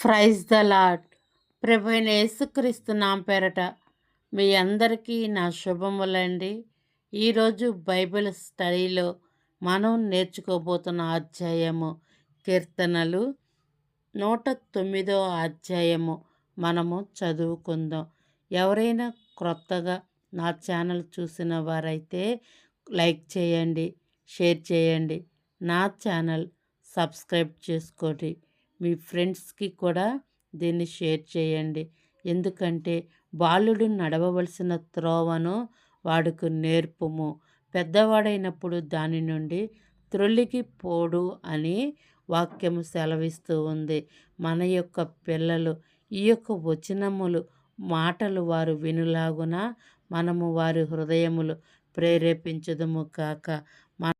Praise the lord ప్రభైన యేసుక్రీస్తు నా పేరట మీ అందరికీ నా శుభములండి. ఈరోజు బైబిల్ స్టడీలో మనం నేర్చుకోబోతున్న అధ్యాయము కీర్తనలు. నూట తొమ్మిదో అధ్యాయము మనము చదువుకుందాం. ఎవరైనా క్రొత్తగా నా ఛానల్ చూసిన వారైతే లైక్ చేయండి షేర్ చేయండి. నా ఛానల్ సబ్స్క్రైబ్ చేసుకోండి. మీ ఫ్రెండ్స్కి కూడా దీన్ని షేర్ చేయండి. ఎందుకంటే బాలుడు నడవవలసిన త్రోవను వాడుకు నేర్పుము. పెద్దవాడైనప్పుడు దాని నుండి త్రొల్లికి పోడు అని వాక్యము సెలవిస్తూ ఉంది. మన యొక్క పిల్లలు ఈ యొక్క వచనములు మాటలు వారు వినులాగున మనము వారి హృదయములు ప్రేరేపించదము కాక. మన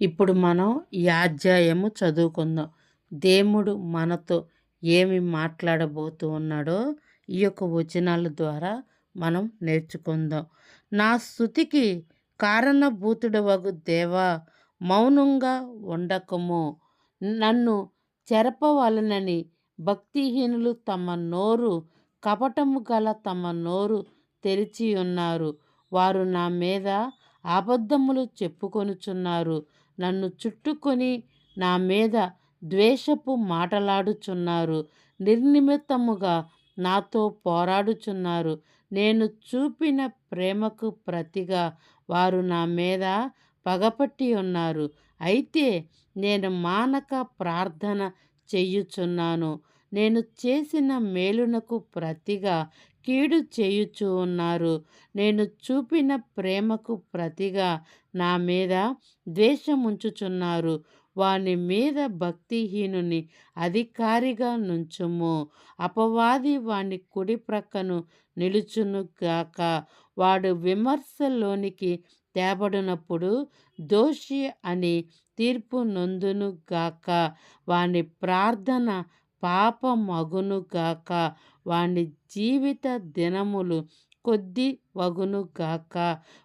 ఇప్పుడు మనం ఈ అధ్యాయము చదువుకుందాం. దేవుడు మనతో ఏమి మాట్లాడబోతూ ఉన్నాడో ఈ యొక్క వచనాల ద్వారా మనం నేర్చుకుందాం. నా స్థుతికి కారణభూతుడు వగు దేవా మౌనంగా ఉండకము. నన్ను చెరపవలనని భక్తిహీనులు తమ నోరు కపటము గల తమ నోరు తెరిచి ఉన్నారు. వారు నా మీద అబద్ధములు చెప్పుకొనుచున్నారు. నన్ను చుట్టుకొని నా మీద ద్వేషపు మాటలాడుచున్నారు. నిర్నిమిత్తముగా నాతో పోరాడుచున్నారు. నేను చూపిన ప్రేమకు ప్రతిగా వారు నా మీద పగపట్టి ఉన్నారు. అయితే నేను మానక ప్రార్థన చేయుచున్నాను. నేను చేసిన మేలునకు ప్రతిగా కీడు చేయుచు ఉన్నారు. నేను చూపిన ప్రేమకు ప్రతిగా నా మీద ద్వేషముంచుచున్నారు. వాని మీద భక్తిహీనుని అధికారిగా నుంచుము. అపవాది వాని కుడి ప్రక్కను నిలుచునుగాక వాడు విమర్శలోనికి తేబడినప్పుడు దోషి అని తీర్పు నొందునుగాక వాని ప్రార్థన పాపమగునుగాక వాని జీవిత దినములు కొద్ది వగునుగాక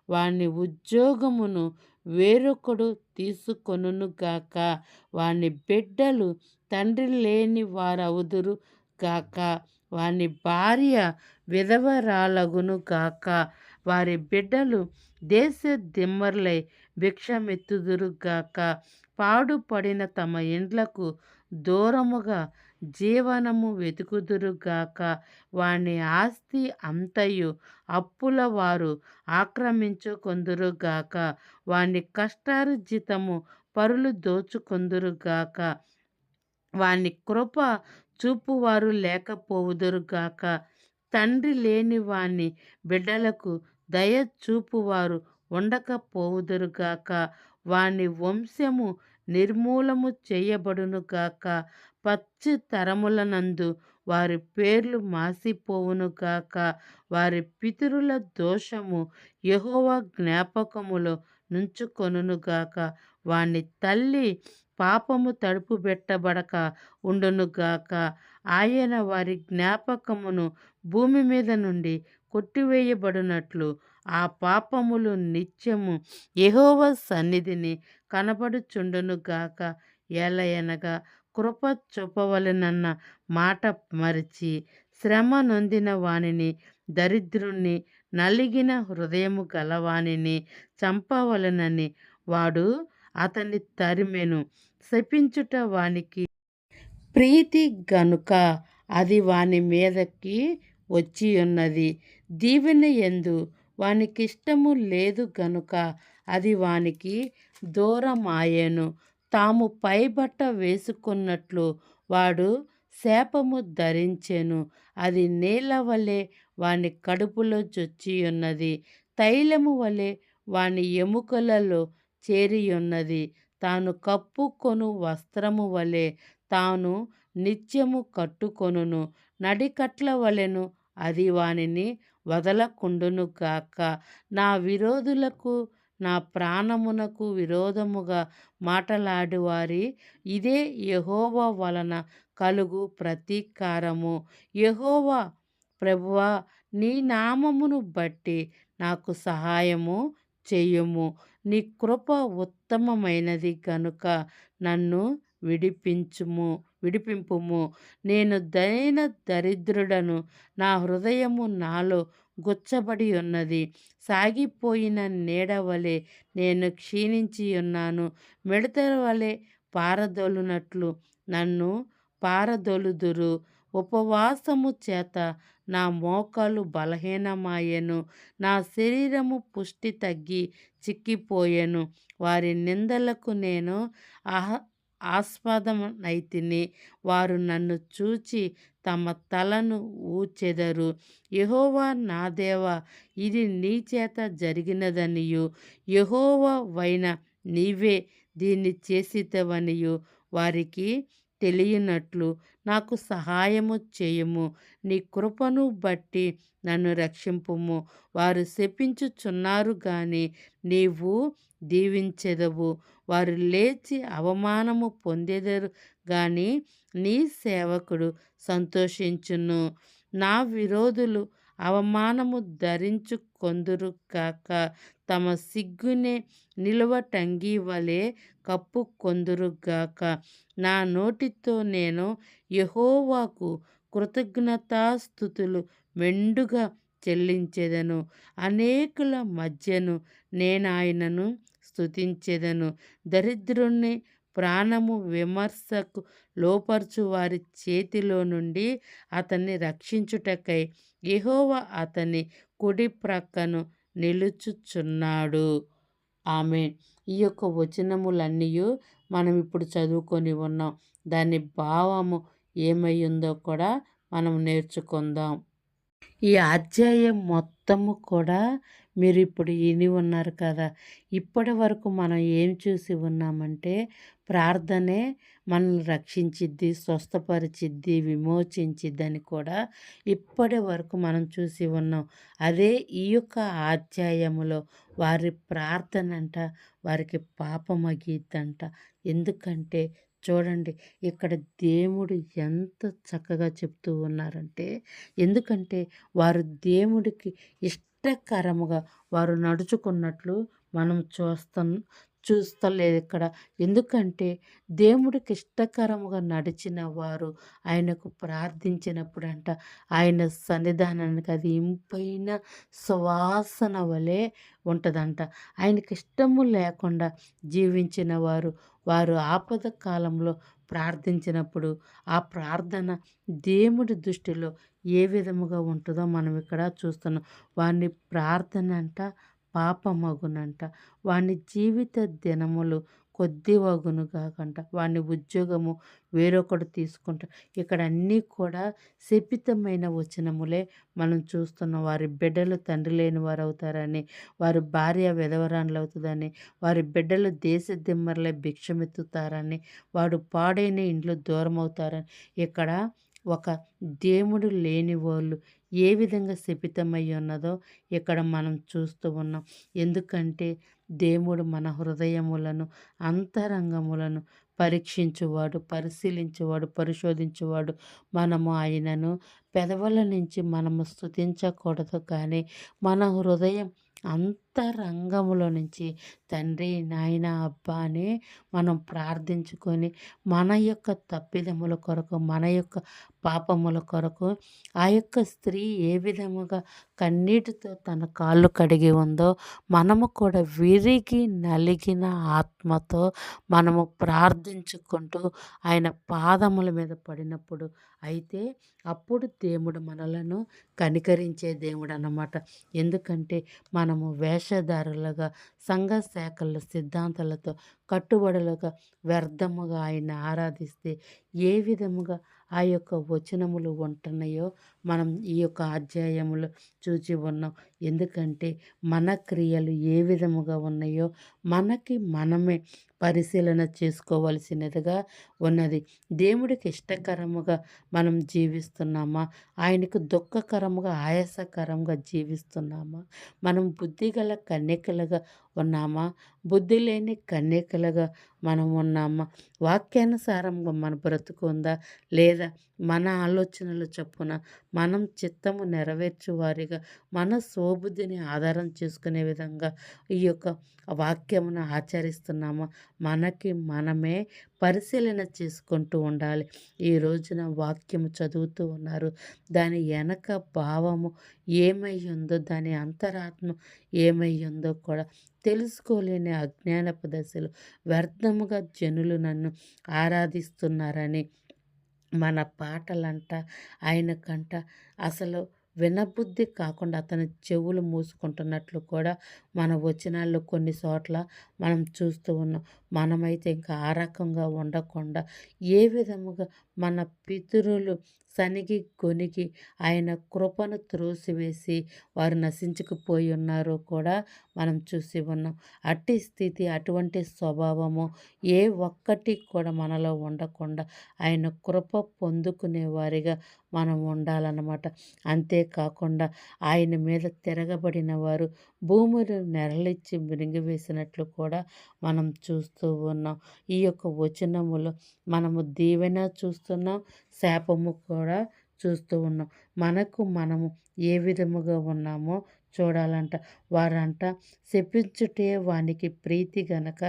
వాని ఉద్యోగమును వేరొకడు తీసుకొనుగాక వాని బిడ్డలు తండ్రి లేని వారవుదురు గాక. వాని భార్య విధవరాలగును గాక. వారి బిడ్డలు దేశ దిమ్మర్లై భిక్షమెత్తుదురుగాక పాడుపడిన తమ ఇండ్లకు దూరముగా జీవనము వెతుకుదురుగాక వాని ఆస్తి అంతయు అప్పుల వారు ఆక్రమించుకొందురుగాక వాని కష్టార్జితము పరులు దోచుకొందురుగాక వాని కృప చూపువారు లేకపోవుదురుగాక తండ్రి లేని వాని బిడ్డలకు దయ చూపువారు ఉండకపోవుదురుగాక వాని వంశము నిర్మూలము చేయబడునుగాక పచ్చి తరములనందు వారి పేర్లు మాసిపోవును గాక వారి పితరుల దోషము యహోవ జ్ఞాపకములో నుంచుకొనును గాక వాని తల్లి పాపము తడుపు పెట్టబడక ఉండునుగాక ఆయన వారి జ్ఞాపకమును భూమి మీద నుండి కొట్టివేయబడినట్లు ఆ పాపములు నిత్యము యహోవ సన్నిధిని కనబడుచుండునుగాక ఎలయనగా కృప చూపవలనన్న మాట మరిచి శ్రమ నొందిన వానిని దరిద్రుణ్ణి నలిగిన హృదయము గలవానిని చంపవలనని వాడు అతన్ని తరిమెను. శపించుట వానికి ప్రీతి గనుక అది వాని మీదకి వచ్చి ఉన్నది దీవెన ఎందు వానికిష్టము లేదు గనుక అది వానికి దూరమాయెను. తాము పైబట్ట వేసుకున్నట్లు వాడు శాపము ధరించెను. అది నీళ్ళ వలె వాని కడుపులో చొచ్చియున్నది. తైలము వలె వాని ఎముకలలో చేరియున్నది. తాను కప్పుకొను వస్త్రము వలె తాను నిత్యము కట్టుకొనును. నడికట్ల వలెను అది వానిని వదలకుండునుగాక నా విరోధులకు నా ప్రాణమునకు విరోధముగా మాటలాడువారి ఇదే యహోవా వలన కలుగు ప్రతీకారము. యహోవా ప్రభువా నీ నామమును బట్టి నాకు సహాయము చెయ్యము నీ కృప ఉత్తమమైనది కనుక నన్ను విడిపించుము విడిపింపుము. నేను దైన దరిద్రుడను నా హృదయము నాలో గుచ్చబడి ఉన్నది. సాగిపోయిన నీడ వలె నేను క్షీణించి ఉన్నాను. మిడతల వలె పారదోలునట్లు నన్ను పారదొలుదురు. ఉపవాసము చేత నా మోకాలు బలహీనమాయెను. నా శరీరము పుష్టి తగ్గి చిక్కిపోయెను. వారి నిందలకు నేను ఆహ ఆస్పదనైతిని వారు నన్ను చూచి తమ తలను ఊచెదరు. యహోవా నా దేవ ఇది నీ చేత జరిగినదనియు. యహోవా వైన నీవే దీన్ని చేసితవనియు. వారికి తెలియనట్లు నాకు సహాయము చేయము. నీ కృపను బట్టి నన్ను రక్షింపుము. వారు శపించుచున్నారు కానీ నీవు దీవించెదవు. వారు లేచి అవమానము పొందెదరు కానీ నీ సేవకుడు సంతోషించును. నా విరోధులు అవమానము ధరించుకొందురు కాక తమ సిగ్గునే నిలువటంగి వలె కప్పుకొందురుగాక నా నోటితో నేను యహోవాకు కృతజ్ఞతాస్థుతులు మెండుగా చెల్లించెదను. అనేకుల మధ్యను నేనాయనను స్థుతించెదను దరిద్రుణ్ణి ప్రాణము విమర్శకు లోపర్చు వారి చేతిలో నుండి అతన్ని రక్షించుటకై యహోవ అతని కుడి ప్రక్కను నిలుచుచున్నాడు. ఆమె ఈ యొక్క వచనములన్నీ మనం ఇప్పుడు చదువుకొని ఉన్నాం. దాని భావము ఏమై ఉందో కూడా మనం నేర్చుకుందాం. ఈ అధ్యాయం మొత్తము కూడా మీరు ఇప్పుడు విని ఉన్నారు కదా. ఇప్పటి వరకు మనం ఏం చూసి ఉన్నామంటే ప్రార్థనే మనల్ని రక్షించిద్ది స్వస్థపరిచిద్ది విమోచించిద్ది అని కూడా ఇప్పటి వరకు మనం చూసి ఉన్నాం. అదే ఈ యొక్క అధ్యాయములో వారి ప్రార్థన అంట వారికి పాపమగిద్దంట ఎందుకంటే చూడండి. ఇక్కడ దేవుడు ఎంత చక్కగా చెప్తూ ఉన్నారంటే ఎందుకంటే వారు దేవుడికి ఇష్టకరముగా వారు నడుచుకున్నట్లు మనం చూస్తాం చూస్తలేదు ఇక్కడ ఎందుకంటే దేవుడికి ఇష్టకరముగా నడిచిన వారు ఆయనకు ప్రార్థించినప్పుడు అంట ఆయన సన్నిధానానికి అది ఇంపైన సువాసన వలె ఉంటుందంట. ఆయనకి ఇష్టము లేకుండా జీవించిన వారు వారు ఆపద కాలంలో ప్రార్థించినప్పుడు ఆ ప్రార్థన దేవుడి దృష్టిలో ఏ విధముగా ఉంటుందో మనం ఇక్కడ చూస్తున్నాం. వారిని ప్రార్థన అంట పాపమగునంట. వాని జీవిత దినములు కొద్ది వగును కాకంట వాని ఉద్యోగము వేరొకడు తీసుకుంటా. ఇక్కడ అన్నీ కూడా శపితమైన వచనములే మనం చూస్తున్నాం వారి బిడ్డలు తండ్రి లేని వారు అవుతారని వారి భార్య విధవరాన్లు అవుతుందని వారి బిడ్డలు దేశ దిమ్మర్లే భిక్షమెత్తుతారని వాడు పాడైన ఇండ్లు దూరం అవుతారని ఇక్కడ ఒక దేవుడు లేని వాళ్ళు ఏ విధంగా శపితమై ఉన్నదో ఇక్కడ మనం చూస్తూ ఉన్నాం. ఎందుకంటే దేవుడు మన హృదయములను అంతరంగములను పరీక్షించువాడు పరిశీలించేవాడు పరిశోధించేవాడు. మనము ఆయనను పెదవుల నుంచి మనము స్థుతించకూడదు కానీ మన హృదయం అంతరంగములో నుంచి తండ్రి నాయన అబ్బా అని మనం ప్రార్థించుకొని మన యొక్క తప్పిదముల కొరకు మన యొక్క పాపముల కొరకు ఆ యొక్క స్త్రీ ఏ విధముగా కన్నీటితో తన కాళ్ళు కడిగి ఉందో మనము కూడా విరిగి నలిగిన ఆత్మతో మనము ప్రార్థించుకుంటూ ఆయన పాదముల మీద పడినప్పుడు అయితే అప్పుడు దేవుడు మనలను కనికరించే దేవుడు అన్నమాట ఎందుకంటే మనము వేష వేషధారులుగా సంఘ శాఖల సిద్ధాంతాలతో కట్టుబడులుగా వ్యర్థముగా ఆయన ఆరాధిస్తే ఏ విధముగా ఆ యొక్క వచనములు ఉంటున్నాయో మనం ఈ యొక్క అధ్యాయములు చూచి ఉన్నాం. ఎందుకంటే మన క్రియలు ఏ విధముగా ఉన్నాయో మనకి మనమే పరిశీలన చేసుకోవలసినదిగా ఉన్నది. దేవుడికి ఇష్టకరముగా మనం జీవిస్తున్నామా? ఆయనకు దుఃఖకరముగా ఆయాసకరంగా జీవిస్తున్నామా? మనం బుద్ధిగల కన్యకలుగా ఉన్నామా? బుద్ధి లేని కన్యకలుగా మనం ఉన్నామా? వాక్యానుసారంగా మన బ్రతుకు ఉందా? లేదా మన ఆలోచనలు చొప్పున మనం చిత్తము నెరవేర్చు వారిగా మన సోబుద్ధిని ఆధారం చేసుకునే విధంగా ఈ యొక్క వాక్యమును ఆచరిస్తున్నామా? మనకి మనమే పరిశీలన చేసుకుంటూ ఉండాలి. ఈ రోజున వాక్యము చదువుతూ ఉన్నారు. దాని వెనక భావము ఏమై ఉందో దాని అంతరాత్మ ఏమై ఉందో కూడా తెలుసుకోలేని అజ్ఞానపు దశలు. వ్యర్థముగా జనులు నన్ను ఆరాధిస్తున్నారని మన పాటలంట ఆయనకంట అసలు వినబుద్ధి కాకుండా అతని చెవులు మూసుకుంటున్నట్లు కూడా మన వచనాల్లో కొన్ని చోట్ల మనం చూస్తూ ఉన్నాం. మనమైతే ఇంకా ఆ రకంగా ఉండకుండా ఏ విధముగా మన పితరులు సనిగి కొనికి ఆయన కృపను త్రోసివేసి వారు నశించుకుపోయి ఉన్నారో కూడా మనం చూసి ఉన్నాం. అట్టి స్థితి అటువంటి స్వభావము ఏ ఒక్కటి కూడా మనలో ఉండకుండా ఆయన కృప పొందుకునే వారిగా మనం ఉండాలన్నమాట. అంతేకాకుండా ఆయన మీద తిరగబడిన వారు భూములు నెరలిచ్చి మిరింగివేసినట్లు కూడా మనం చూస్తూ ఉన్నాం. ఈ యొక్క వచనములో మనము దీవెన చూస్తున్నాం శాపము కూడా చూస్తూ ఉన్నాం. మనకు మనము ఏ విధముగా ఉన్నామో చూడాలంట. వారంట శపించుటే వానికి ప్రీతి గనక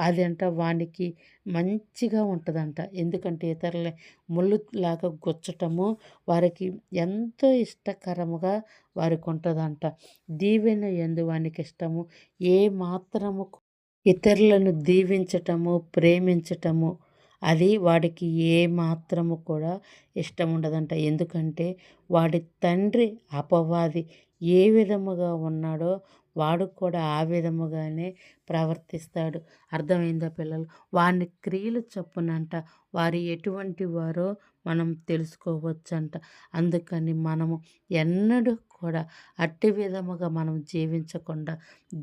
అదంట వానికి మంచిగా ఉంటుందంట. ఎందుకంటే ఇతరుల ముళ్ళులాగా గుచ్చటము వారికి ఎంతో ఇష్టకరముగా వారికి ఉంటుందంట. దీవెన ఎందు వానికి ఇష్టము. ఏ మాత్రము ఇతరులను దీవించటము ప్రేమించటము అది వాడికి ఏ మాత్రము కూడా ఇష్టం ఉండదంట ఎందుకంటే వాడి తండ్రి అపవాది. ఏ విధముగా ఉన్నాడో వాడు కూడా ఆ విధముగానే ప్రవర్తిస్తాడు. అర్థమైందా పిల్లలు? వాని క్రియలు చొప్పునంట వారు ఎటువంటి వారో మనం తెలుసుకోవచ్చంట. అందుకని మనము ఎన్నడూ కూడా అట్టి విధముగా మనం జీవించకుండా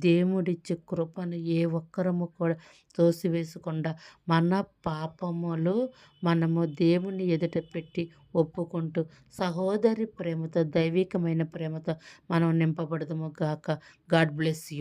దేవుడిచ్చే కృపను ఏ ఒక్కరము కూడా తోసివేసకుండా మన పాపములు మనము దేవుని ఎదుట పెట్టి ఒప్పుకుంటూ సహోదరి ప్రేమతో దైవికమైన ప్రేమతో మనం నింపబడదము గాక. God bless you.